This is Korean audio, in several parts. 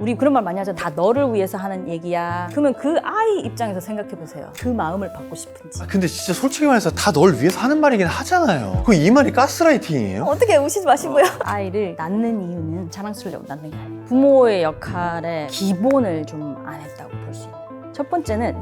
우리 그런 말 많이 하죠. 다 너를 위해서 하는 얘기야. 그러면 그 아이 입장에서 생각해 보세요. 그 마음을 받고 싶은지. 아, 근데 진짜 솔직히 말해서 다 널 위해서 하는 말이긴 하잖아요. 그 이 말이 가스라이팅이에요? 어떻게 우시지 마시고요. 아이를 낳는 이유는 자랑스러우려고 낳는 게 아니에요. 부모의 역할에 기본을 좀 안 했다고 볼 수 있는. 첫 번째는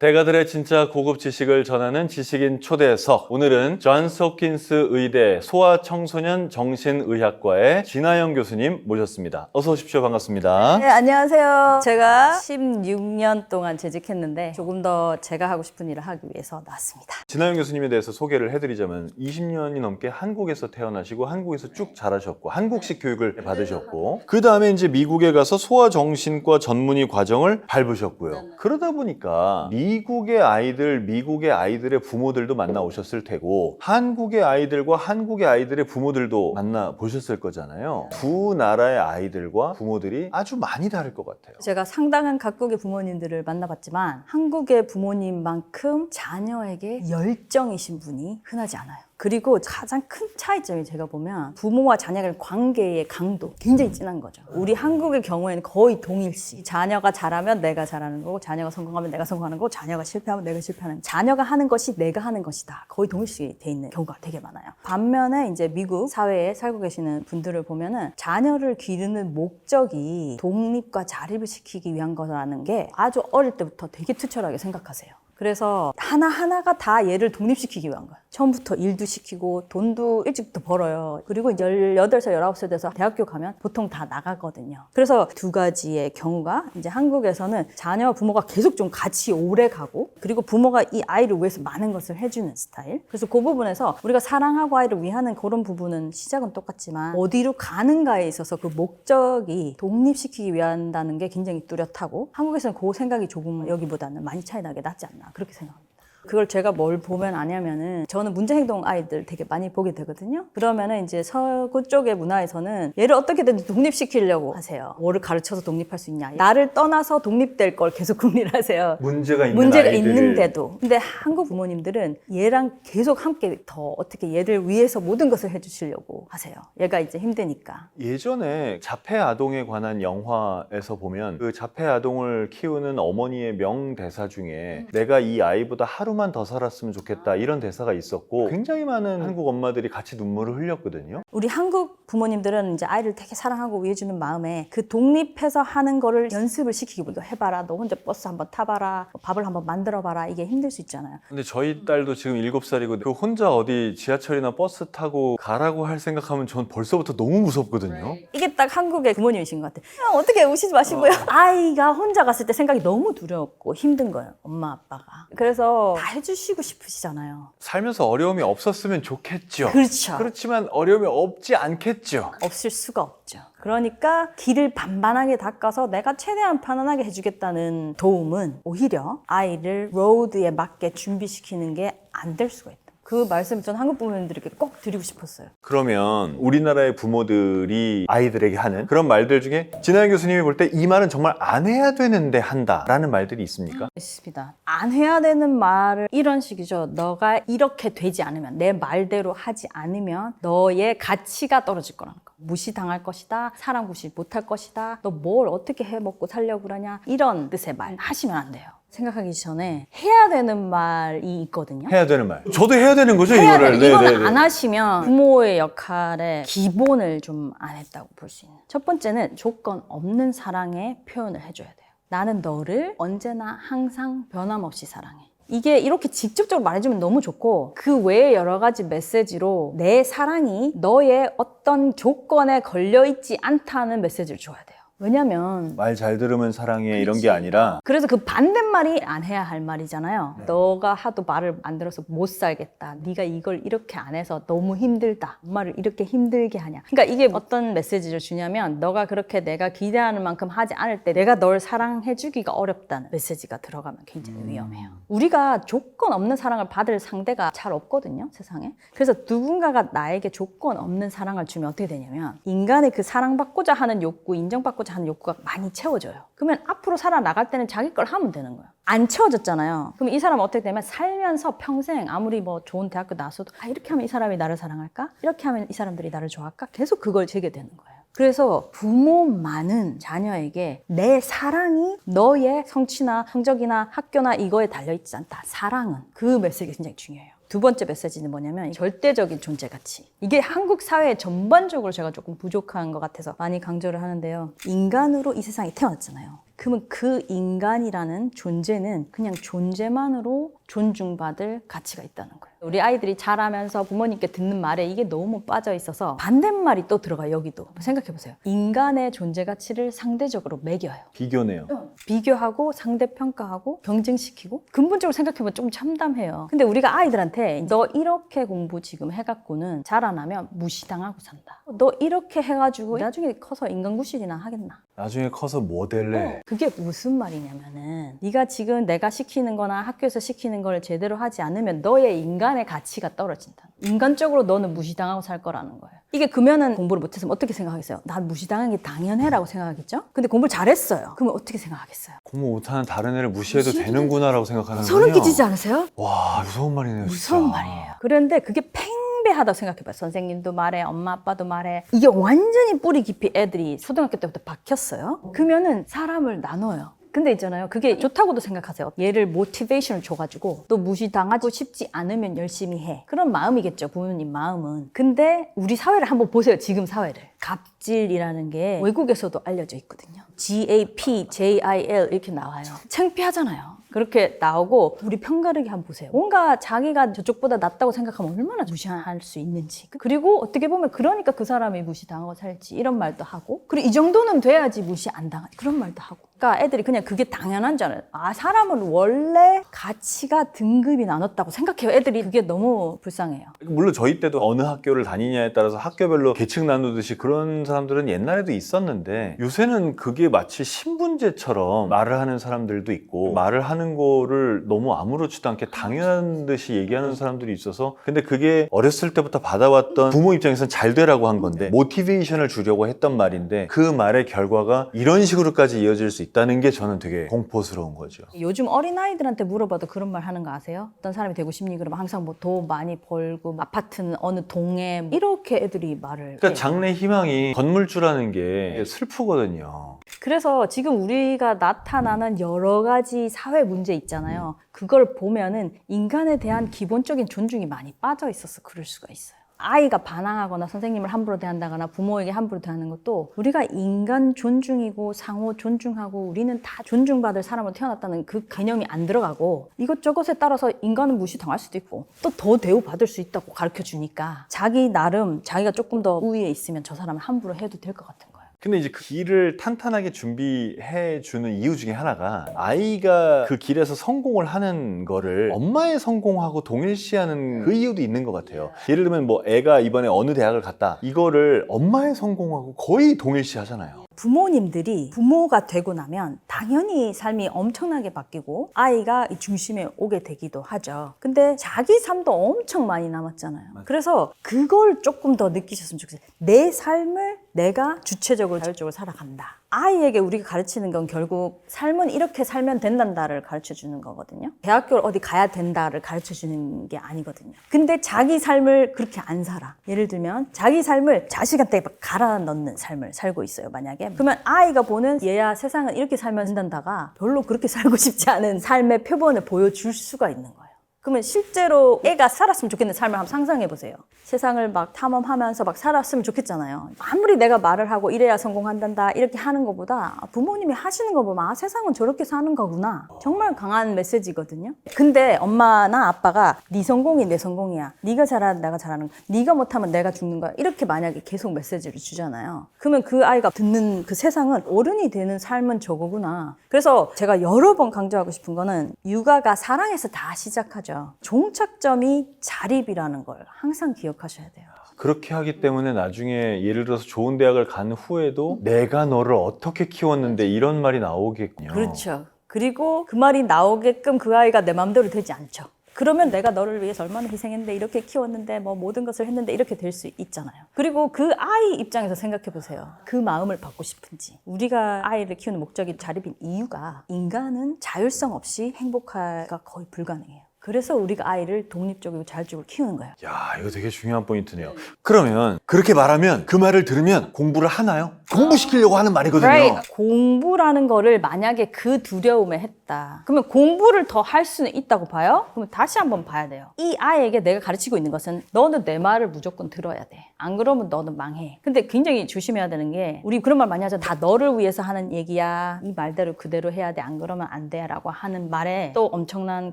대가들의 진짜 고급 지식을 전하는 지식인 초대석. 오늘은 존스 홉킨스 의대 소아청소년 정신의학과의 진아영 교수님 모셨습니다. 어서 오십시오. 반갑습니다. 네, 안녕하세요. 제가 16년 동안 재직했는데 조금 더 제가 하고 싶은 일을 하기 위해서 나왔습니다. 진아영 교수님에 대해서 소개를 해드리자면 20년이 넘게 한국에서 태어나시고 한국에서 쭉 자라셨고 한국식 교육을 받으셨고 그 다음에 이제 미국에 가서 소아정신과 전문의 과정을 밟으셨고요. 그러다 보니까 미 국의 아이들, 미국의 아이들의 부모들도 만나 오셨을 테고 한국의 아이들과 한국의 아이들의 부모들도 만나 보셨을 거잖아요. 두 나라의 아이들과 부모들이 아주 많이 다를 것 같아요. 제가 상당한 각국의 부모님들을 만나봤지만 한국의 부모님만큼 자녀에게 열정이신 분이 흔하지 않아요. 그리고 가장 큰 차이점이 제가 보면 부모와 자녀의 관계의 강도 굉장히 진한 거죠. 우리 한국의 경우에는 거의 동일시. 자녀가 잘하면 내가 잘하는 거고 자녀가 성공하면 내가 성공하는 거고 자녀가 실패하면 내가 실패하는 자녀가 하는 것이 내가 하는 것이다. 거의 동일시 돼 있는 경우가 되게 많아요. 반면에 이제 미국 사회에 살고 계시는 분들을 보면은 자녀를 기르는 목적이 독립과 자립을 시키기 위한 거라는 게 아주 어릴 때부터 되게 투철하게 생각하세요. 그래서 하나하나가 다 얘를 독립시키기 위한 거예요. 처음부터 일도 시키고 돈도 일찍부터 벌어요. 그리고 이제 18살, 19살 돼서 대학교 가면 보통 다 나가거든요. 그래서 두 가지의 경우가 이제 한국에서는 자녀와 부모가 계속 좀 같이 오래 가고 그리고 부모가 이 아이를 위해서 많은 것을 해주는 스타일. 그래서 그 부분에서 우리가 사랑하고 아이를 위하는 그런 부분은 시작은 똑같지만 어디로 가는가에 있어서 그 목적이 독립시키기 위한다는 게 굉장히 뚜렷하고 한국에서는 그 생각이 조금 여기보다는 많이 차이 나게 낫지 않나 그렇게 생각합니다. 그걸 제가 뭘 보면 아냐면은 저는 문제 행동 아이들 되게 많이 보게 되거든요. 그러면은 이제 서구 쪽의 문화에서는 얘를 어떻게든 독립시키려고 하세요. 뭐를 가르쳐서 독립할 수 있냐. 나를 떠나서 독립될 걸 계속 궁리를 하세요. 문제가 있는 문제가 아이들을 있는데도. 근데 한국 부모님들은 얘랑 계속 함께 더 어떻게 얘를 위해서 모든 것을 해주시려고 하세요. 얘가 이제 힘드니까. 예전에 자폐 아동에 관한 영화에서 보면 그 자폐 아동을 키우는 어머니의 명대사 중에 내가 이 아이보다 하루 만 더 살았으면 좋겠다 이런 대사가 있었고 굉장히 많은 한국 엄마들이 같이 눈물을 흘렸거든요. 우리 한국 부모님들은 이제 아이를 되게 사랑하고 위해주는 마음에 그 독립해서 하는 거를 연습을 시키기도 뭐 해봐라. 너 혼자 버스 한번 타봐라. 뭐 밥을 한번 만들어봐라. 이게 힘들 수 있잖아요. 근데 저희 딸도 지금 7살이고 그 혼자 어디 지하철이나 버스 타고 가라고 할 생각하면 전 벌써부터 너무 무섭거든요. 이게 딱 한국의 부모님이신 것 같아요. 아, 어떻게 우시지 마시고요. 아이가 혼자 갔을 때 생각이 너무 두렵고 힘든 거예요. 엄마, 아빠가. 그래서 다 해주시고 싶으시잖아요. 살면서 어려움이 없었으면 좋겠죠. 그렇죠. 그렇지만 어려움이 없지 않겠죠. 없을 수가 없죠. 그러니까 길을 반반하게 닦아서 내가 최대한 편안하게 해주겠다는 도움은 오히려 아이를 로드에 맞게 준비시키는 게 안 될 수가 있다. 그 말씀 전 한국 부모님들에게 꼭 드리고 싶었어요. 그러면 우리나라의 부모들이 아이들에게 하는 그런 말들 중에 진아영 교수님이 볼 때 이 말은 정말 안 해야 되는데 한다라는 말들이 있습니까? 있습니다. 안 해야 되는 말을 이런 식이죠. 너가 이렇게 되지 않으면 내 말대로 하지 않으면 너의 가치가 떨어질 거라는 거. 무시당할 것이다. 사랑 구실 못할 것이다. 너 뭘 어떻게 해 먹고 살려고 그러냐. 이런 뜻의 말 하시면 안 돼요. 생각하기 전에 해야 되는 말이 있거든요. 해야 되는 말. 저도 해야 되는 거죠, 해야 이거를. 돼. 이거는 네네네. 안 하시면 부모의 역할에 기본을 좀 안 했다고 볼 수 있는. 첫 번째는 조건 없는 사랑의 표현을 해줘야 돼요. 나는 너를 언제나 항상 변함없이 사랑해. 이게 이렇게 직접적으로 말해주면 너무 좋고 그 외에 여러 가지 메시지로 내 사랑이 너의 어떤 조건에 걸려있지 않다는 메시지를 줘야 돼요. 왜냐면 말 잘 들으면 사랑해 이런 게 아니라 그래서 그 반대말이 안 해야 할 말이잖아요. 너가 하도 말을 안 들어서 못 살겠다. 네가 이걸 이렇게 안 해서 너무 힘들다. 엄마를 이렇게 힘들게 하냐. 그러니까 이게 어떤 메시지를 주냐면 너가 그렇게 내가 기대하는 만큼 하지 않을 때 내가 널 사랑해 주기가 어렵다는 메시지가 들어가면 굉장히 위험해요. 우리가 조건 없는 사랑을 받을 상대가 잘 없거든요, 세상에. 그래서 누군가가 나에게 조건 없는 사랑을 주면 어떻게 되냐면 인간의 그 사랑받고자 하는 욕구, 인정받고자 하는 욕구가 많이 채워져요. 그러면 앞으로 살아나갈 때는 자기 걸 하면 되는 거예요. 안 채워졌잖아요. 그럼 이 사람은 어떻게 되면 살면서 평생 아무리 뭐 좋은 대학교 나왔어도 아, 이렇게 하면 이 사람이 나를 사랑할까? 이렇게 하면 이 사람들이 나를 좋아할까? 계속 그걸 제게 되는 거예요. 그래서 부모만은 자녀에게 내 사랑이 너의 성취나 성적이나 학교나 이거에 달려있지 않다. 사랑은 그 메시지가 굉장히 중요해요. 두 번째 메시지는 뭐냐면 절대적인 존재 가치. 이게 한국 사회 전반적으로 제가 조금 부족한 것 같아서 많이 강조를 하는데요. 인간으로 이 세상에 태어났잖아요. 그러면 그 인간이라는 존재는 그냥 존재만으로 존중받을 가치가 있다는 거예요. 우리 아이들이 자라면서 부모님께 듣는 말에 이게 너무 빠져 있어서 반대말이 또 들어가요, 여기도. 생각해 보세요. 인간의 존재 가치를 상대적으로 매겨요. 비교네요. 비교하고 상대 평가하고 경쟁시키고 근본적으로 생각해 보면 좀 참담해요. 근데 우리가 아이들한테 너 이렇게 공부 지금 해갖고는 자라나면 무시당하고 산다. 너 이렇게 해가지고 나중에 커서 인간구실이나 하겠나? 나중에 커서 뭐 될래? 그게 무슨 말이냐면은 네가 지금 내가 시키는 거나 학교에서 시키는 걸 제대로 하지 않으면 너의 인간 의 가치가 떨어진다. 인간적으로 너는 무시당하고 살 거라는 거예요. 이게 그러면은 공부를 못했으면 어떻게 생각하겠어요? 난 무시당한 게 당연해라고 생각하겠죠? 근데 공부를 잘했어요. 그러면 어떻게 생각하겠어요? 공부 못하는 다른 애를 무시해도 무시해도 되는구나라고 생각하는 소름 거요 끼치지 않으세요? 와 무서운 말이네요. 무서운 진짜. 말이에요. 그런데 그게 팽배하다고 생각해봐요. 선생님도 말해, 엄마 아빠도 말해. 이게 완전히 뿌리 깊이 애들이 초등학교 때부터 박혔어요. 그러면은 사람을 나눠요. 근데 있잖아요. 그게 좋다고도 생각하세요. 얘를 모티베이션을 줘가지고 또 무시당하고 싶지 않으면 열심히 해. 그런 마음이겠죠. 부모님 마음은. 근데 우리 사회를 한번 보세요. 지금 사회를. 갑질이라는 게 외국에서도 알려져 있거든요. G-A-P, J-I-L 이렇게 나와요. 창피하잖아요. 그렇게 나오고 우리 편가르기 한번 보세요. 뭔가 자기가 저쪽보다 낫다고 생각하면 얼마나 무시할 수 있는지. 그리고 어떻게 보면 그러니까 그 사람이 무시당하고 살지 이런 말도 하고 그리고 이 정도는 돼야지 무시 안 당하지 그런 말도 하고. 그러니까 애들이 그냥 그게 당연한 줄 알아요. 아 사람은 원래 가치가 등급이 나눴다고 생각해요. 애들이 그게 너무 불쌍해요. 물론 저희 때도 어느 학교를 다니냐에 따라서 학교별로 계층 나누듯이 그런 사람들은 옛날에도 있었는데 요새는 그게 마치 신분제처럼 말을 하는 사람들도 있고 말을 하는 거를 너무 아무렇지도 않게 당연한 듯이 얘기하는 사람들이 있어서 근데 그게 어렸을 때부터 받아왔던 부모 입장에서는 잘 되라고 한 건데 모티베이션을 주려고 했던 말인데 그 말의 결과가 이런 식으로까지 이어질 수 있다 는 게 저는 되게 공포스러운 거죠. 요즘 어린아이들한테 물어봐도 그런 말 하는 거 아세요? 어떤 사람이 되고 싶니? 그러면 항상 뭐 돈 많이 벌고 아파트는 어느 동에 이렇게 애들이 말을 그러니까 해요. 장래 희망이 건물주라는 게 슬프거든요. 그래서 지금 우리가 나타나는 여러 가지 사회 문제 있잖아요. 그걸 보면은 인간에 대한 기본적인 존중이 많이 빠져 있어서 그럴 수가 있어요. 아이가 반항하거나 선생님을 함부로 대한다거나 부모에게 함부로 대하는 것도 우리가 인간 존중이고 상호 존중하고 우리는 다 존중받을 사람으로 태어났다는 그 개념이 안 들어가고 이것저것에 따라서 인간은 무시당할 수도 있고 또 더 대우받을 수 있다고 가르쳐 주니까 자기 나름 자기가 조금 더 우위에 있으면 저 사람을 함부로 해도 될것 거예요. 근데 이제 그 길을 탄탄하게 준비해 주는 이유 중에 하나가 아이가 그 길에서 성공을 하는 거를 엄마의 성공하고 동일시하는 그 이유도 있는 것 같아요. 예를 들면 뭐 애가 이번에 어느 대학을 갔다 이거를 엄마의 성공하고 거의 동일시 하잖아요. 부모님들이 부모가 되고 나면 당연히 삶이 엄청나게 바뀌고 아이가 이 중심에 오게 되기도 하죠. 근데 자기 삶도 엄청 많이 남았잖아요. 그래서 그걸 조금 더 느끼셨으면 좋겠어요. 내 삶을 내가 주체적으로 자율적으로 살아간다. 아이에게 우리가 가르치는 건 결국 삶은 이렇게 살면 된단다를 가르쳐 주는 거거든요. 대학교를 어디 가야 된다를 가르쳐 주는 게 아니거든요. 근데 자기 삶을 그렇게 안 살아. 예를 들면 자기 삶을 자식한테 막 갈아 넣는 삶을 살고 있어요. 만약에 그러면 아이가 보는 얘야 세상은 이렇게 살면 된단다가 별로 그렇게 살고 싶지 않은 삶의 표본을 보여줄 수가 있는 거예요. 그러면 실제로 애가 살았으면 좋겠는 삶을 한번 상상해 보세요. 세상을 막 탐험하면서 막 살았으면 좋겠잖아요. 아무리 내가 말을 하고 이래야 성공한단다 이렇게 하는 것보다 부모님이 하시는 거 보면 아 세상은 저렇게 사는 거구나. 정말 강한 메시지거든요. 근데 엄마나 아빠가 네 성공이 내 성공이야. 네가 잘하는 내가 잘하는 거. 네가 못하면 내가 죽는 거야. 이렇게 만약에 계속 메시지를 주잖아요. 그러면 그 아이가 듣는 그 세상은 어른이 되는 삶은 저거구나. 그래서 제가 여러 번 강조하고 싶은 거는 육아가 사랑에서 다 시작하죠. 종착점이 자립이라는 걸 항상 기억하셔야 돼요. 그렇게 하기 때문에 나중에 예를 들어서 좋은 대학을 간 후에도 내가 너를 어떻게 키웠는데 이런 말이 나오겠군요. 그렇죠. 그리고 그 말이 나오게끔 그 아이가 내 마음대로 되지 않죠. 그러면 내가 너를 위해서 얼마나 희생했는데 이렇게 키웠는데 뭐 모든 것을 했는데 이렇게 될 수 있잖아요. 그리고 그 아이 입장에서 생각해 보세요. 그 마음을 받고 싶은지. 우리가 아이를 키우는 목적이 자립인 이유가 인간은 자율성 없이 행복하가 거의 불가능해요. 그래서 우리가 아이를 독립적이고 자율적으로 키우는 거예요. 야, 이거 되게 중요한 포인트네요. 그러면 그렇게 말하면 그 말을 들으면 공부를 하나요? 공부시키려고 하는 말이거든요. Right. 공부라는 거를 만약에 그 두려움에 했다. 그러면 공부를 더 할 수는 있다고 봐요? 그러면 다시 한번 봐야 돼요. 이 아이에게 내가 가르치고 있는 것은 너는 내 말을 무조건 들어야 돼. 안 그러면 너는 망해. 근데 굉장히 조심해야 되는 게 우리 그런 말 많이 하잖아. 다 너를 위해서 하는 얘기야. 이 말대로 그대로 해야 돼. 안 그러면 안 돼. 라고 하는 말에 또 엄청난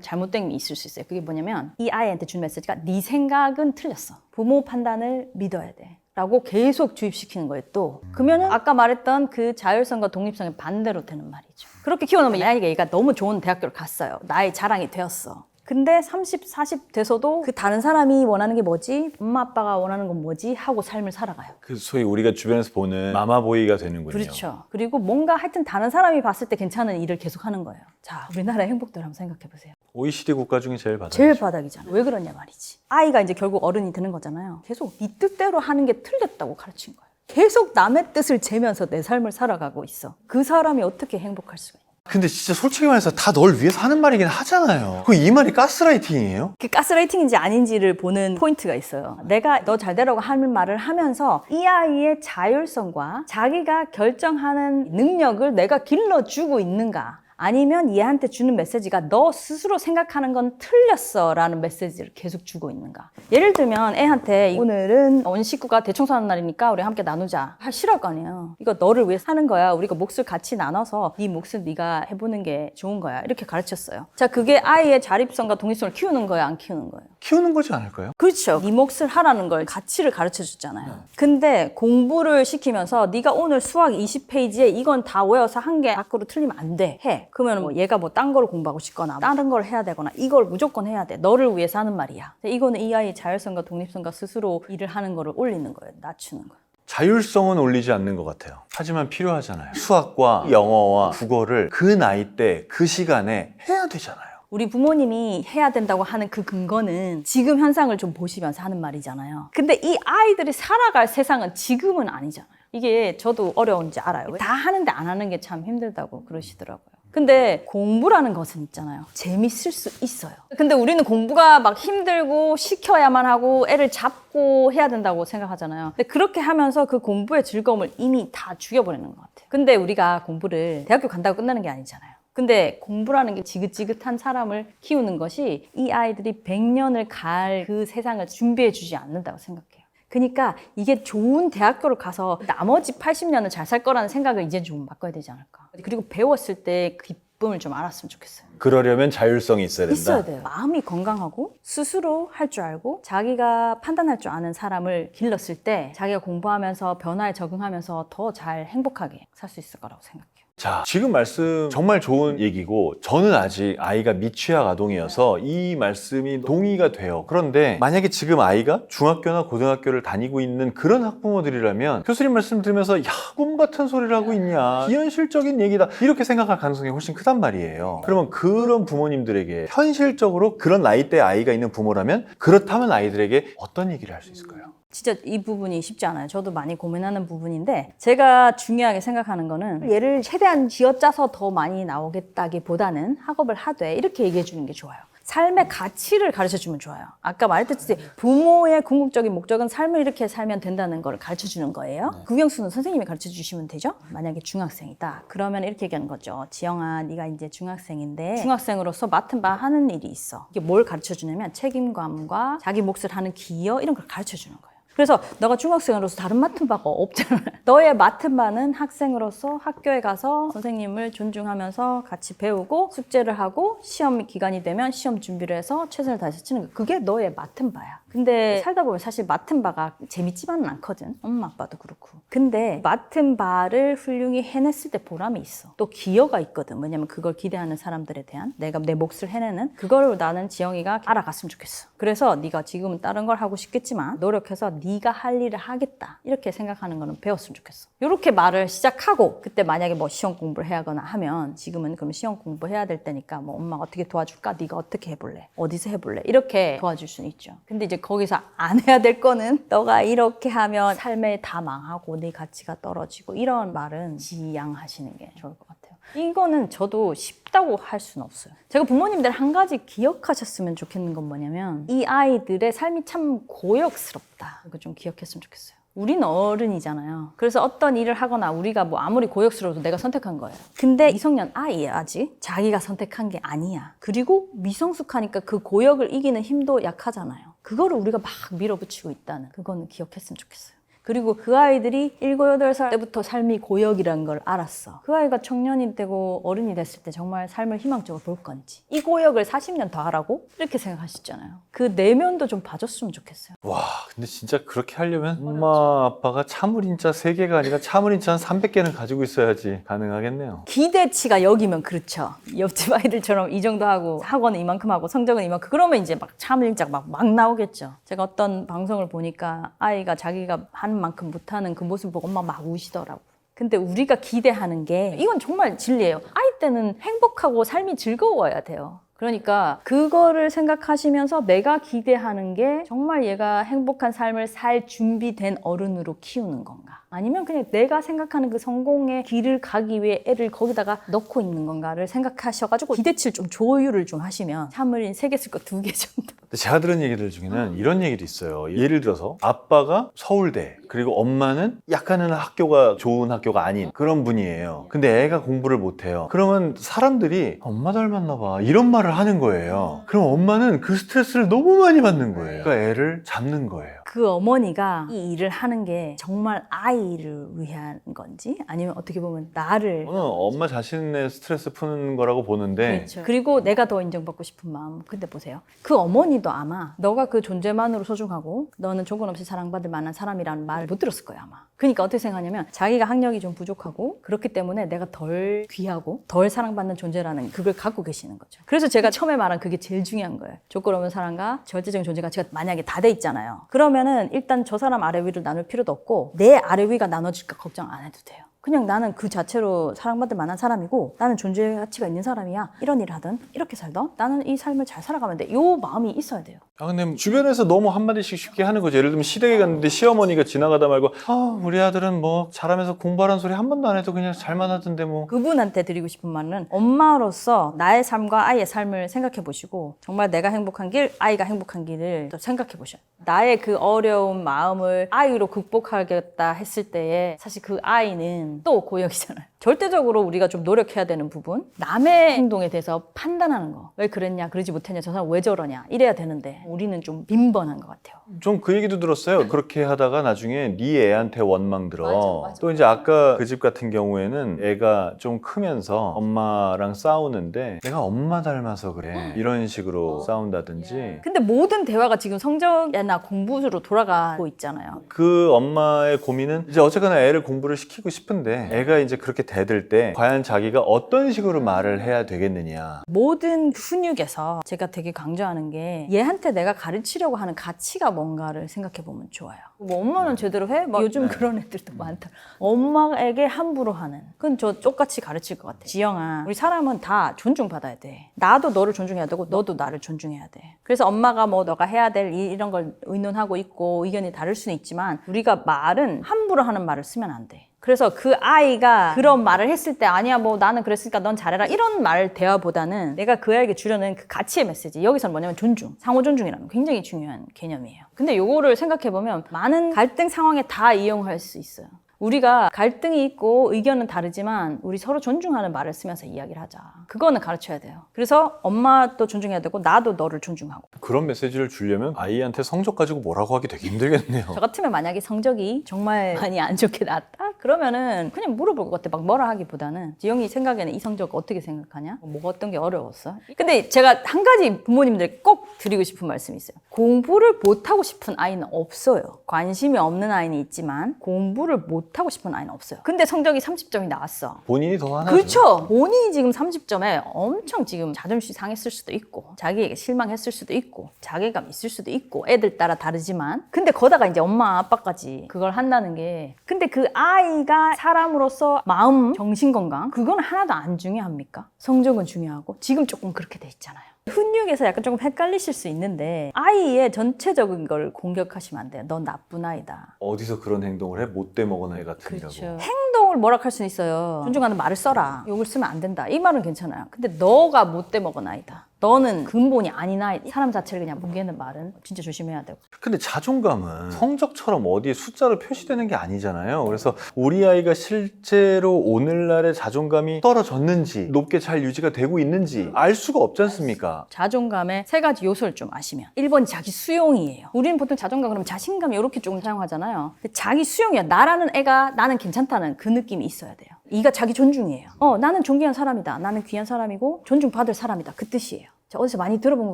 잘못됨이 있을 수 있어요. 그게 뭐냐면 이 아이한테 준 메시지가 네 생각은 틀렸어. 부모 판단을 믿어야 돼. 라고 계속 주입시키는 거예요 또 그러면은 아까 말했던 그 자율성과 독립성의 반대로 되는 말이죠 그렇게 키워놓으면 만약에 얘가 너무 좋은 대학교를 갔어요 나의 자랑이 되었어 근데 30, 40 돼서도 그 다른 사람이 원하는 게 뭐지? 엄마 아빠가 원하는 건 뭐지? 하고 삶을 살아가요 그 소위 우리가 주변에서 보는 마마보이가 되는군요. 그렇죠 그리고 뭔가 하여튼 다른 사람이 봤을 때 괜찮은 일을 계속 하는 거예요 자 우리나라의 행복들 한번 생각해 보세요 OECD 국가 중에 제일 바닥이죠. 제일 바닥이잖아. 왜 그러냐 말이지. 아이가 이제 결국 어른이 되는 거잖아요. 계속 네 뜻대로 하는 게 틀렸다고 가르친 거예요. 계속 남의 뜻을 재면서 내 삶을 살아가고 있어. 그 사람이 어떻게 행복할 수가 있냐. 근데 진짜 솔직히 말해서 다 널 위해서 하는 말이긴 하잖아요. 그 이 말이 가스라이팅이에요? 그 가스라이팅인지 아닌지를 보는 포인트가 있어요. 내가 너 잘 되라고 하는 말을 하면서 이 아이의 자율성과 자기가 결정하는 능력을 내가 길러주고 있는가. 아니면 얘한테 주는 메시지가 너 스스로 생각하는 건 틀렸어 라는 메시지를 계속 주고 있는가. 예를 들면 애한테 오늘은 온 식구가 대청소하는 날이니까 우리 함께 나누자. 할 싫어할 거 아니에요. 이거 너를 위해 사는 거야. 우리가 몫을 같이 나눠서 네 몫을 네가 해보는 게 좋은 거야. 이렇게 가르쳤어요. 자, 그게 아이의 자립성과 독립성을 키우는 거야, 안 키우는 거예요? 키우는 거지 않을까요? 그렇죠. 네 몫을 하라는 걸 가치를 가르쳐 줬잖아요. 근데 공부를 시키면서 네가 오늘 수학 20페이지에 이건 다 외워서 한 개 밖으로 틀리면 안 돼. 해. 그러면 뭐 얘가 뭐딴 거를 공부하고 싶거나 다른 걸 해야 되거나 이걸 무조건 해야 돼. 너를 위해서 하는 말이야. 근데 이거는 이 아이의 자율성과 독립성과 스스로 일을 하는 거를 올리는 거예요. 낮추는 거예요. 자율성은 올리지 않는 것 같아요. 하지만 필요하잖아요. 수학과 영어와 국어를 그 나이 때, 그 시간에 해야 되잖아요. 우리 부모님이 해야 된다고 하는 그 근거는 지금 현상을 좀 보시면서 하는 말이잖아요. 근데 이 아이들이 살아갈 세상은 지금은 아니잖아요. 이게 저도 어려운지 알아요. 다 하는데 안 하는 게 참 힘들다고 그러시더라고요. 근데 공부라는 것은 있잖아요. 재밌을 수 있어요. 근데 우리는 공부가 막 힘들고 시켜야만 하고 애를 잡고 해야 된다고 생각하잖아요. 근데 그렇게 하면서 그 공부의 즐거움을 이미 다 죽여버리는 것 같아요. 근데 우리가 공부를 대학교 간다고 끝나는 게 아니잖아요. 근데 공부라는 게 지긋지긋한 사람을 키우는 것이 이 아이들이 100년을 갈 그 세상을 준비해 주지 않는다고 생각해요. 그러니까 이게 좋은 대학교를 가서 나머지 80년을 잘 살 거라는 생각을 이제 좀 바꿔야 되지 않을까. 그리고 배웠을 때 기쁨을 좀 알았으면 좋겠어요. 그러려면 자율성이 있어야 된다. 있어야 돼요. 마음이 건강하고 스스로 할 줄 알고 자기가 판단할 줄 아는 사람을 길렀을 때 자기가 공부하면서 변화에 적응하면서 더 잘 행복하게 살 수 있을 거라고 생각해요. 자, 지금 말씀 정말 좋은 얘기고 저는 아직 아이가 미취학 아동이어서 이 말씀이 동의가 돼요. 그런데 만약에 지금 아이가 중학교나 고등학교를 다니고 있는 그런 학부모들이라면 교수님 말씀 들으면서 야, 꿈 같은 소리를 하고 있냐. 비현실적인 얘기다. 이렇게 생각할 가능성이 훨씬 크단 말이에요. 그러면 그런 부모님들에게 현실적으로 그런 나이대 아이가 있는 부모라면 그렇다면 아이들에게 어떤 얘기를 할 수 있을까요? 진짜 이 부분이 쉽지 않아요. 저도 많이 고민하는 부분인데 제가 중요하게 생각하는 거는 얘를 최대한 쥐어짜서 더 많이 나오겠다기보다는 학업을 하되 이렇게 얘기해 주는 게 좋아요. 삶의 가치를 가르쳐 주면 좋아요. 아까 말했듯이 부모의 궁극적인 목적은 삶을 이렇게 살면 된다는 걸 가르쳐 주는 거예요. 국영수는 선생님이 가르쳐 주시면 되죠. 만약에 중학생이다. 그러면 이렇게 얘기하는 거죠. 지영아, 네가 이제 중학생인데 중학생으로서 맡은 바 하는 일이 있어. 이게 뭘 가르쳐 주냐면 책임감과 자기 몫을 하는 기여 이런 걸 가르쳐 주는 거예요. 그래서 너가 중학생으로서 다른 맡은 바가 없잖아. 너의 맡은 바는 학생으로서 학교에 가서 선생님을 존중하면서 같이 배우고 숙제를 하고 시험 기간이 되면 시험 준비를 해서 최선을 다해서 치는 거. 그게 너의 맡은 바야. 근데 살다 보면 사실 맡은 바가 재밌지만은 않거든. 엄마 아빠도 그렇고. 근데 맡은 바를 훌륭히 해냈을 때 보람이 있어. 또 기여가 있거든. 왜냐면 그걸 기대하는 사람들에 대한 내가 내 몫을 해내는 그걸 나는 지영이가 알아갔으면 좋겠어. 그래서 네가 지금은 다른 걸 하고 싶겠지만 노력해서 네가 할 일을 하겠다. 이렇게 생각하는 거는 배웠으면 좋겠어. 이렇게 말을 시작하고 그때 만약에 뭐 시험 공부를 해야 하거나 하면 지금은 그럼 시험 공부해야 될 때니까 뭐 엄마가 어떻게 도와줄까? 네가 어떻게 해볼래? 어디서 해볼래? 이렇게 도와줄 수는 있죠. 근데 이제 거기서 안 해야 될 거는 너가 이렇게 하면 삶에 다 망하고 네 가치가 떨어지고 이런 말은 지양하시는 게 좋을 것 같아요. 이거는 저도 쉽다고 할 수는 없어요. 제가 부모님들 한 가지 기억하셨으면 좋겠는 건 뭐냐면 이 아이들의 삶이 참 고역스럽다. 이거 좀 기억했으면 좋겠어요. 우리는 어른이잖아요. 그래서 어떤 일을 하거나 우리가 뭐 아무리 고역스러워도 내가 선택한 거예요. 근데 미성년 아이야 아직 자기가 선택한 게 아니야. 그리고 미성숙하니까 그 고역을 이기는 힘도 약하잖아요. 그거를 우리가 막 밀어붙이고 있다는 그거는 기억했으면 좋겠어요. 그리고 그 아이들이 7, 8살 때부터 삶이 고역이라는 걸 알았어. 그 아이가 청년이 되고 어른이 됐을 때 정말 삶을 희망적으로 볼 건지. 이 고역을 40년 더 하라고? 이렇게 생각하시잖아요. 그 내면도 좀 봐줬으면 좋겠어요. 와, 근데 진짜 그렇게 하려면 엄마 아빠가 차무린자 3개가 아니라 차무린자 한 300개는 가지고 있어야지 가능하겠네요. 기대치가 여기면 그렇죠. 옆집 아이들처럼 이 정도 하고 학원은 이만큼 하고 성적은 이만큼 그러면 이제 막 참을짝 막, 막 나오겠죠. 제가 어떤 방송을 보니까 아이가 자기가 하는 만큼 못하는 그 모습 보고 엄마 막 우시더라고. 근데 우리가 기대하는 게 이건 정말 진리예요. 아이 때는 행복하고 삶이 즐거워야 돼요. 그러니까 그거를 생각하시면서 내가 기대하는 게 정말 얘가 행복한 삶을 살 준비된 어른으로 키우는 건가? 아니면 그냥 내가 생각하는 그 성공의 길을 가기 위해 애를 거기다가 넣고 있는 건가를 생각하셔가지고 기대치를 좀 조율을 좀 하시면 참을인 세개 쓸 거 두 개 정도. 근데 제가 들은 얘기들 중에는 이런 얘기도 있어요. 예를 들어서 아빠가 서울대 그리고 엄마는 약간은 학교가 좋은 학교가 아닌 그런 분이에요. 근데 애가 공부를 못해요. 그러면 사람들이 엄마 닮았나 봐 이런 말을 하는 거예요. 그럼 엄마는 그 스트레스를 너무 많이 받는 거예요. 그러니까 애를 잡는 거예요. 그 어머니가 이 일을 하는 게 정말 아이를 위한 건지 아니면 어떻게 보면 나를 저는 엄마 자신의 스트레스 푸는 거라고 보는데 그렇죠. 그리고 내가 더 인정받고 싶은 마음. 근데 보세요. 그 어머니도 아마 너가 그 존재만으로 소중하고 너는 조건 없이 사랑받을 만한 사람이라는 말을 못 들었을 거예요, 아마. 그러니까 어떻게 생각하냐면 자기가 학력이 좀 부족하고 그렇기 때문에 내가 덜 귀하고 덜 사랑받는 존재라는 그걸 갖고 계시는 거죠. 그래서 제가 처음에 말한 그게 제일 중요한 거예요. 조건 없는 사랑과 절대적인 존재 가치가 만약에 다 돼 있잖아요. 그러면 은 일단 저 사람 아래 위를 나눌 필요도 없고 내 아래 위가 나눠질까 걱정 안 해도 돼요. 그냥 나는 그 자체로 사랑받을 만한 사람이고 나는 존재 가치가 있는 사람이야. 이런 일을 하든 이렇게 살던 나는 이 삶을 잘 살아가면 돼. 요 마음이 있어야 돼요. 아 근데 주변에서 너무 한마디씩 쉽게 하는 거죠. 예를 들면 시댁에 갔는데 시어머니가 지나가다 말고 아 우리 아들은 뭐 잘하면서 공부하라는 소리 한 번도 안 해도 그냥 잘만 하던데 뭐 그분한테 드리고 싶은 말은 엄마로서 나의 삶과 아이의 삶을 생각해 보시고 정말 내가 행복한 길, 아이가 행복한 길을 또 생각해 보셔요. 나의 그 어려운 마음을 아이로 극복하겠다 했을 때에 사실 그 아이는 또 고역이잖아요. 절대적으로 우리가 좀 노력해야 되는 부분, 남의 행동에 대해서 판단하는 거. 왜 그랬냐, 그러지 못했냐, 저 사람 왜 저러냐, 이래야 되는데 우리는 좀 빈번한 것 같아요. 좀 그 얘기도 들었어요. 그렇게 하다가 나중에 네 애한테 원망 들어. 맞아, 맞아. 또 이제 아까 그 집 같은 경우에는 애가 좀 크면서 엄마랑 싸우는데 내가 엄마 닮아서 그래. 이런 식으로 싸운다든지 근데 모든 대화가 지금 성적이나 공부로 돌아가고 있잖아요. 그 엄마의 고민은 이제 어쨌거나 애를 공부를 시키고 싶은데 애가 이제 그렇게 대들 때 과연 자기가 어떤 식으로 말을 해야 되겠느냐. 모든 훈육에서 제가 되게 강조하는 게 얘한테 내가 가르치려고 하는 가치가 뭔가를 생각해 보면 좋아요. 뭐 엄마는 제대로 해? 막 요즘 그런 애들도 많다. 엄마에게 함부로 하는. 그건 저 똑같이 가르칠 것 같아. 지영아, 우리 사람은 다 존중받아야 돼. 나도 너를 존중해야 되고 너도 나를 존중해야 돼. 그래서 엄마가 뭐 너가 해야 될 이- 이런 걸 의논하고 있고 의견이 다를 수는 있지만 우리가 말은 함부로 하는 말을 쓰면 안 돼. 그래서 그 아이가 그런 말을 했을 때 아니야 뭐 나는 그랬으니까 넌 잘해라 이런 말 대화보다는 내가 그 아이에게 주려는 그 가치의 메시지. 여기서는 뭐냐면 존중 상호 존중이라는 굉장히 중요한 개념이에요. 근데 요거를 생각해 보면 많은 갈등 상황에 다 이용할 수 있어요 우리가 갈등이 있고 의견은 다르지만 우리 서로 존중하는 말을 쓰면서 이야기를 하자 그거는 가르쳐야 돼요 그래서 엄마도 존중해야 되고 나도 너를 존중하고 그런 메시지를 주려면 아이한테 성적 가지고 뭐라고 하기 되게 힘들겠네요. 저 같으면 만약에 성적이 정말 많이 안 좋게 나왔다? 그러면은 그냥 물어볼 것 같아. 막 뭐라 하기보다는 지영이 생각에는 이 성적 어떻게 생각하냐? 뭐가 어떤 게 어려웠어? 근데 제가 한 가지 부모님들 꼭 드리고 싶은 말씀이 있어요. 공부를 못하고 싶은 아이는 없어요. 관심이 없는 아이는 있지만 공부를 못 하고 싶은 아이는 없어요. 근데 성적이 30점이 나왔어. 본인이 더 하나죠. 그렇죠. 본인이 지금 30점에 엄청 지금 자존심 상했을 수도 있고, 자기에게 실망했을 수도 있고, 자괴감 있을 수도 있고, 애들 따라 다르지만. 근데 거다가 이제 엄마, 아빠까지 그걸 한다는 게. 근데 그 아이가 사람으로서 마음, 정신 건강, 그건 하나도 안 중요합니까? 성적은 중요하고, 지금 조금 그렇게 돼 있잖아요. 훈육에서 약간 조금 헷갈리실 수 있는데 아이의 전체적인 걸 공격하시면 안 돼요. 넌 나쁜 아이다. 어디서 그런 행동을 해? 못돼 먹은 애 같으니라고. 그렇죠. 행동을 뭐락할 수는 있어요. 존중하는 말을 써라. 욕을 쓰면 안 된다. 이 말은 괜찮아요. 근데 너가 못돼 먹은 아이다. 너는 근본이 아이. 사람 자체를 그냥 무게는 말은 진짜 조심해야 되고. 근데 자존감은 성적처럼 어디에 숫자로 표시되는 게 아니잖아요. 그래서 우리 아이가 실제로 오늘날의 자존감이 떨어졌는지 높게 잘 유지가 되고 있는지 알 수가 없지 않습니까? 자존감의 세 가지 요소를 좀 아시면 1번 자기 수용이에요. 우리는 보통 자존감 그러면 자신감 이렇게 조금 사용하잖아요. 근데 자기 수용이야. 나라는 애가 나는 괜찮다는 그 느낌이 있어야 돼요. 이가 자기 존중이에요. 어, 나는 존귀한 사람이다. 나는 귀한 사람이고 존중받을 사람이다. 그 뜻이에요. 자, 어디서 많이 들어본 것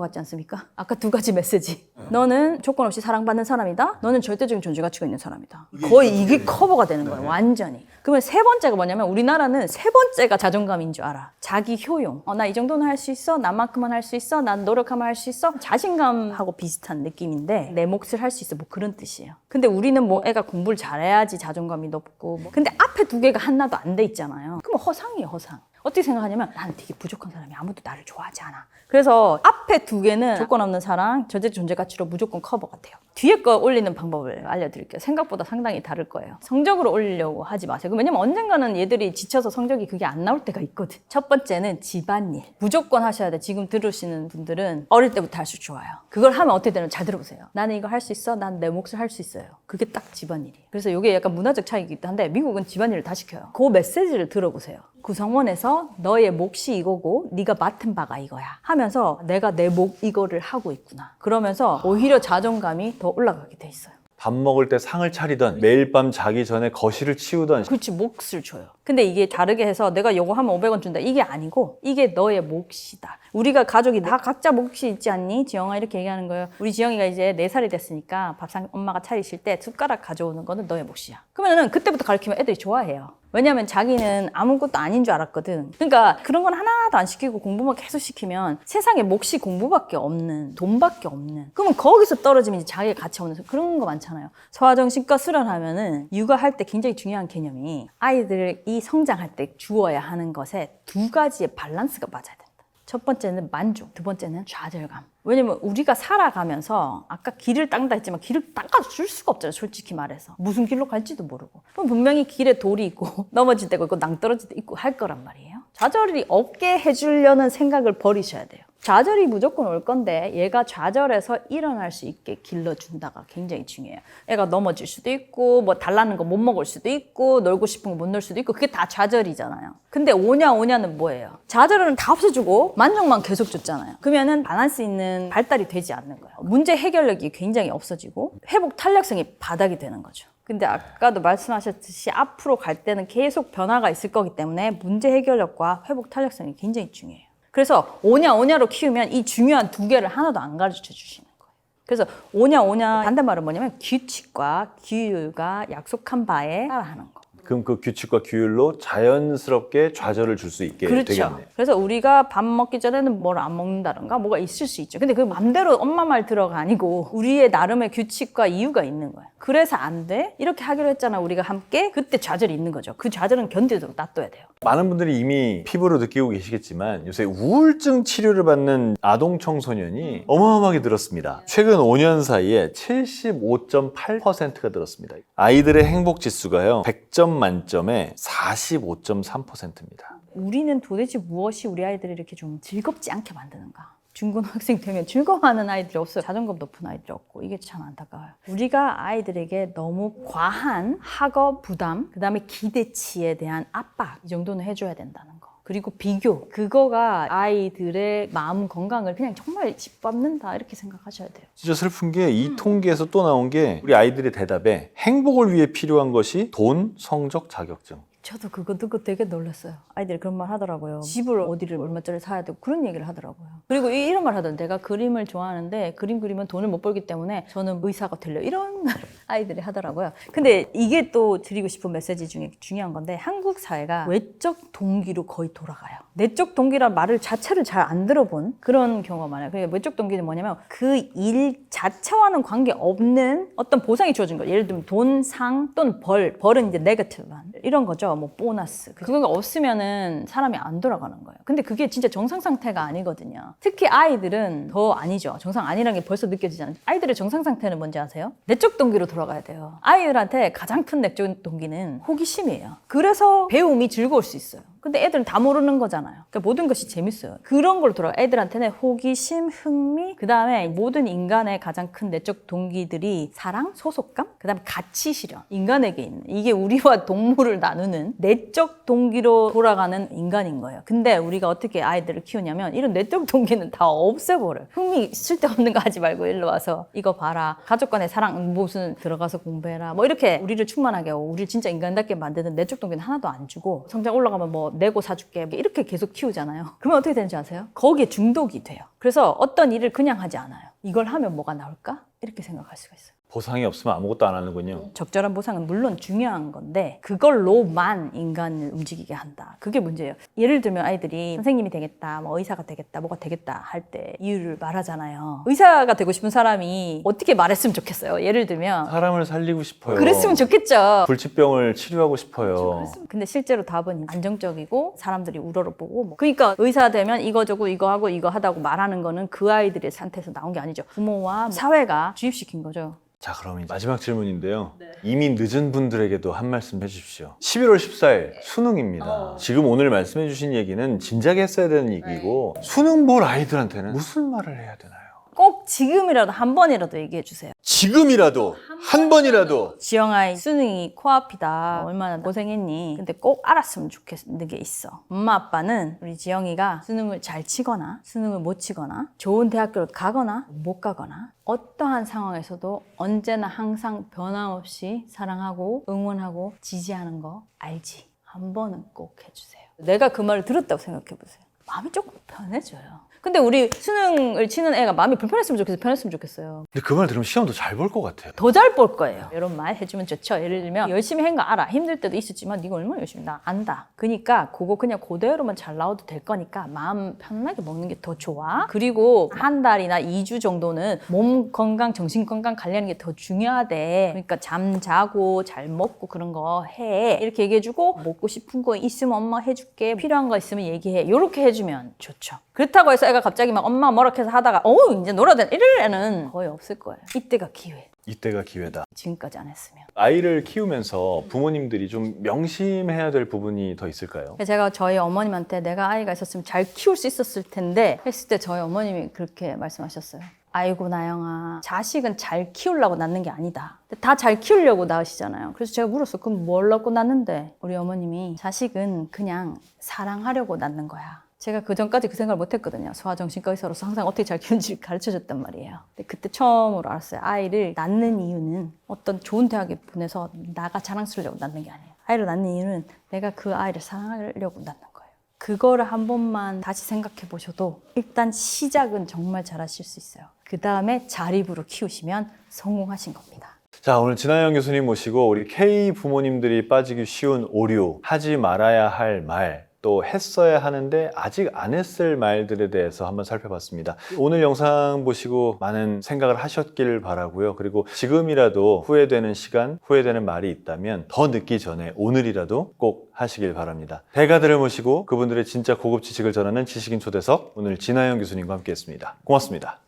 같지 않습니까? 아까 두 가지 메시지. 너는 조건 없이 사랑받는 사람이다. 너는 절대적인 존재 가치가 있는 사람이다. 거의 이게 커버가 되는 거예요. 완전히. 그러면 세 번째가 뭐냐면 우리나라는 세 번째가 자존감인 줄 알아. 자기 효용. 어, 나 이 정도는 할 수 있어. 나만큼은 할 수 있어. 난 노력하면 할 수 있어. 자신감하고 비슷한 느낌인데 내 몫을 할 수 있어. 뭐 그런 뜻이에요. 근데 우리는 뭐 애가 공부를 잘해야지 자존감이 높고. 뭐. 근데 앞에 두 개가 하나도 안 돼 있잖아요. 그럼 허상이에요, 허상. 어떻게 생각하냐면 나는 되게 부족한 사람이 아무도 나를 좋아하지 않아. 그래서 앞에 두 개는 조건 없는 사랑, 저제 존재 가치로 무조건 커버가 돼요. 뒤에 거 올리는 방법을 알려드릴게요. 생각보다 상당히 다를 거예요. 성적으로 올리려고 하지 마세요. 왜냐면 언젠가는 얘들이 지쳐서 성적이 그게 안 나올 때가 있거든. 첫 번째는 집안일. 무조건 하셔야 돼. 지금 들으시는 분들은 어릴 때부터 할수 좋아요. 그걸 하면 어떻게 되는 잘 들어보세요. 나는 이거 할 수 있어. 난 내 몫을 할 수 있어요. 그게 딱 집안일이에요. 그래서 이게 약간 문화적 차이이기도 한데 미국은 집안일을 다 시켜요. 그 메시지를 들어보세요. 구성원에서 너의 몫이 이거고 네가 맡은 바가 이거야 하면서 내가 내몫 이거를 하고 있구나 그러면서 오히려 자존감이 더 올라가게 돼 있어요 밥 먹을 때 상을 차리던 매일 밤 자기 전에 거실을 치우던 그렇지 몫을 줘요 근데 이게 다르게 해서 내가 요거 하면 500원 준다 이게 아니고 이게 너의 몫이다 우리가 가족이 다 각자 몫이 있지 않니? 지영아 이렇게 얘기하는 거예요 우리 지영이가 이제 4살이 됐으니까 밥상 엄마가 차리실 때 숟가락 가져오는 거는 너의 몫이야 그러면은 그때부터 가르치면 애들이 좋아해요 왜냐면 자기는 아무것도 아닌 줄 알았거든. 그러니까 그런 건 하나도 안 시키고 공부만 계속 시키면 세상에 몫이 공부밖에 없는, 돈밖에 없는. 그러면 거기서 떨어지면 이제 자기의 가치 없는 그런 거 많잖아요. 소아정신과 수련하면은 육아할 때 굉장히 중요한 개념이 아이들이 성장할 때 주어야 하는 것에 두 가지의 밸런스가 맞아야 된다. 첫 번째는 만족, 두 번째는 좌절감. 왜냐면 우리가 살아가면서 아까 길을 닦는다 했지만 길을 닦아줄 수가 없잖아요. 솔직히 말해서. 무슨 길로 갈지도 모르고. 그럼 분명히 길에 돌이 있고 넘어질 때가 있고 낭떠러질 때 있고 할 거란 말이에요. 좌절이 없게 해주려는 생각을 버리셔야 돼요. 좌절이 무조건 올 건데 얘가 좌절해서 일어날 수 있게 길러준다가 굉장히 중요해요. 애가 넘어질 수도 있고 뭐 달라는 거 못 먹을 수도 있고 놀고 싶은 거 못 놀 수도 있고 그게 다 좌절이잖아요. 근데 오냐 오냐는 뭐예요? 좌절은 다 없애주고 만족만 계속 줬잖아요. 그러면은 밸런스 있는 발달이 되지 않는 거예요. 문제 해결력이 굉장히 없어지고 회복 탄력성이 바닥이 되는 거죠. 근데 아까도 말씀하셨듯이 앞으로 갈 때는 계속 변화가 있을 거기 때문에 문제 해결력과 회복 탄력성이 굉장히 중요해요. 그래서 오냐 오냐로 키우면 이 중요한 두 개를 하나도 안 가르쳐 주시는 거예요. 그래서 오냐 오냐 반대말은 뭐냐면 규칙과 규율과 약속한 바에 따라하는 거. 그럼 그 규칙과 규율로 자연스럽게 좌절을 줄 수 있게 그렇죠. 되겠네요. 그래서 우리가 밥 먹기 전에는 뭘 안 먹는다던가 뭐가 있을 수 있죠. 근데 그 맘대로 엄마 말 들어가 아니고 우리의 나름의 규칙과 이유가 있는 거예요. 그래서 안 돼? 이렇게 하기로 했잖아. 우리가 함께. 그때 좌절이 있는 거죠. 그 좌절은 견디도록 놔둬야 돼요. 많은 분들이 이미 피부로 느끼고 계시겠지만 요새 우울증 치료를 받는 아동 청소년이 어마어마하게 늘었습니다. 최근 5년 사이에 75.8%가 늘었습니다. 아이들의 행복 지수가요. 100점 만점에 45.3%입니다. 우리는 도대체 무엇이 우리 아이들을 이렇게 좀 즐겁지 않게 만드는가? 중고등학생 되면 즐거워하는 아이들이 없어요. 자존감 높은 아이들이 없고 이게 참 안타까워요. 우리가 아이들에게 너무 과한 학업 부담, 그다음에 기대치에 대한 압박 이 정도는 해줘야 된다는 거. 그리고 비교 그거가 아이들의 마음 건강을 그냥 정말 짓밟는다 이렇게 생각하셔야 돼요. 진짜 슬픈 게 이 통계에서 또 나온 게 우리 아이들의 대답에 행복을 위해 필요한 것이 돈, 성적, 자격증. 저도 그거 듣고 되게 놀랐어요. 아이들이 그런 말 하더라고요. 집을 어디를 얼마짜리 사야 되고 그런 얘기를 하더라고요. 그리고 이- 이런 말 하던데 내가 그림을 좋아하는데 그림 그리면 돈을 못 벌기 때문에 저는 의사가 되려 이런 말 아이들이 하더라고요. 근데 이게 또 드리고 싶은 메시지 중에 중요한 건데 한국 사회가 외적 동기로 거의 돌아가요. 내적 동기란 말을 자체를 잘 안 들어본 그런 경우가 많아요. 그러니까 외적 동기는 뭐냐면 그 일 자체와는 관계 없는 어떤 보상이 주어진 거예요. 예를 들면 돈, 상 또는 벌. 벌은 이제 네거티브한 이런 거죠. 뭐 보너스 그거 없으면은 사람이 안 돌아가는 거예요. 근데 그게 진짜 정상 상태가 아니거든요. 특히 아이들은 더 아니죠. 정상 아니라는 게 벌써 느껴지잖아요. 아이들의 정상 상태는 뭔지 아세요? 내적 동기로 돌아가야 돼요. 아이들한테 가장 큰 내적 동기는 호기심이에요. 그래서 배움이 즐거울 수 있어요. 근데 애들은 다 모르는 거잖아요. 그러니까 모든 것이 재밌어요. 그런 걸로 돌아가. 애들한테는 호기심, 흥미, 그 다음에 모든 인간의 가장 큰 내적 동기들이 사랑, 소속감, 그 다음에 가치 실현. 인간에게 있는. 이게 우리와 동물을 나누는 내적 동기로 돌아가는 인간인 거예요. 근데 우리가 어떻게 아이들을 키우냐면 이런 내적 동기는 다 없애버려요. 흥미 쓸데없는 거 하지 말고 일로 와서 이거 봐라. 가족 간의 사랑 무슨 들어가서 공부해라. 뭐 이렇게 우리를 충만하게 하고 우리를 진짜 인간답게 만드는 내적 동기는 하나도 안 주고 성장 올라가면 뭐 내고 사줄게 뭐 이렇게 계속 키우잖아요. 그러면 어떻게 되는지 아세요? 거기에 중독이 돼요. 그래서 어떤 일을 그냥 하지 않아요. 이걸 하면 뭐가 나올까? 이렇게 생각할 수가 있어요. 보상이 없으면 아무것도 안 하는군요. 적절한 보상은 물론 중요한 건데 그걸로만 인간을 움직이게 한다. 그게 문제예요. 예를 들면 아이들이 선생님이 되겠다, 뭐 의사가 되겠다, 뭐가 되겠다 할 때 이유를 말하잖아요. 의사가 되고 싶은 사람이 어떻게 말했으면 좋겠어요. 예를 들면 사람을 살리고 싶어요. 그랬으면 좋겠죠. 불치병을 치료하고 싶어요. 근데 실제로 답은 안정적이고 사람들이 우러러보고 뭐. 그러니까 의사 되면 이거 저거 이거 하고 이거 하다고 말하는 거는 그 아이들의 상태에서 나온 게 아니죠. 부모와 사회가 주입시킨 거죠. 자, 그럼 이제 마지막 질문인데요. 이미 늦은 분들에게도 한 말씀 해주십시오. 11월 14일 수능입니다. 지금 오늘 말씀해주신 얘기는 진작에 했어야 되는 얘기고 수능 볼 아이들한테는 무슨 말을 해야 되나요? 꼭 지금이라도 한 번이라도 얘기해 주세요. 지금이라도 한 번이라도 지영아 수능이 코앞이다. 얼마나 고생했니? 근데 꼭 알았으면 좋겠는 게 있어. 엄마 아빠는 우리 지영이가 수능을 잘 치거나 수능을 못 치거나 좋은 대학교를 가거나 못 가거나 어떠한 상황에서도 언제나 항상 변함없이 사랑하고 응원하고 지지하는 거 알지? 한 번은 꼭 해주세요. 내가 그 말을 들었다고 생각해 보세요. 마음이 조금 편해져요. 근데 우리 수능을 치는 애가 마음이 불편했으면 좋겠어요. 편했으면 좋겠어요. 근데 그 말 들으면 시험도 잘 볼 것 같아요. 더잘 볼 거예요. 이런 말 해주면 좋죠. 예를 들면 열심히 한 거 알아. 힘들 때도 있었지만 네가 얼마나 열심히 나 안다. 그러니까 그거 그냥 그대로만 잘 나와도 될 거니까 마음 편하게 먹는 게 더 좋아. 그리고 한 달이나 2주 정도는 몸 건강, 정신 건강 관리하는 게 더 중요하대. 그러니까 잠 자고 잘 먹고 그런 거 해. 이렇게 얘기해주고 먹고 싶은 거 있으면 엄마 해줄게. 필요한 거 있으면 얘기해. 이렇게 해주면 좋죠. 그렇다고 해서 애가 갑자기 막 엄마 뭐라해서 하다가 어우 이제 놀아야 돼. 이럴 애는 거의 없을 거예요. 이때가 기회. 이때가 기회다. 지금까지 안 했으면. 아이를 키우면서 부모님들이 좀 명심해야 될 부분이 더 있을까요? 제가 저희 어머님한테 내가 아이가 있었으면 잘 키울 수 있었을 텐데 했을 때 저희 어머님이 그렇게 말씀하셨어요. 아이고 나영아 자식은 잘 키우려고 낳는 게 아니다. 다 잘 키우려고 낳으시잖아요. 그래서 제가 물었어. 그럼 뭘 낳고 낳는데? 우리 어머님이 자식은 그냥 사랑하려고 낳는 거야. 제가 그 전까지 그 생각을 못 했거든요. 소아정신과 의사로서 항상 어떻게 잘 키우는지 가르쳐 줬단 말이에요. 근데 그때 처음으로 알았어요. 아이를 낳는 이유는 어떤 좋은 대학에 보내서 나가 자랑스러우려고 낳는 게 아니에요. 아이를 낳는 이유는 내가 그 아이를 사랑하려고 낳는 거예요. 그거를 한 번만 다시 생각해 보셔도 일단 시작은 정말 잘하실 수 있어요. 그 다음에 자립으로 키우시면 성공하신 겁니다. 자, 오늘 진하영 교수님 모시고 우리 K 부모님들이 빠지기 쉬운 오류, 하지 말아야 할 말, 또 했어야 하는데 아직 안 했을 말들에 대해서 한번 살펴봤습니다. 오늘 영상 보시고 많은 생각을 하셨길 바라고요. 그리고 지금이라도 후회되는 시간, 후회되는 말이 있다면 더 늦기 전에 오늘이라도 꼭 하시길 바랍니다. 대가들을 모시고 그분들의 진짜 고급 지식을 전하는 지식인 초대석 오늘 진하영 교수님과 함께했습니다. 고맙습니다.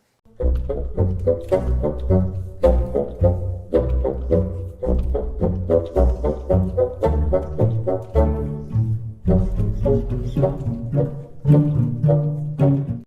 嗯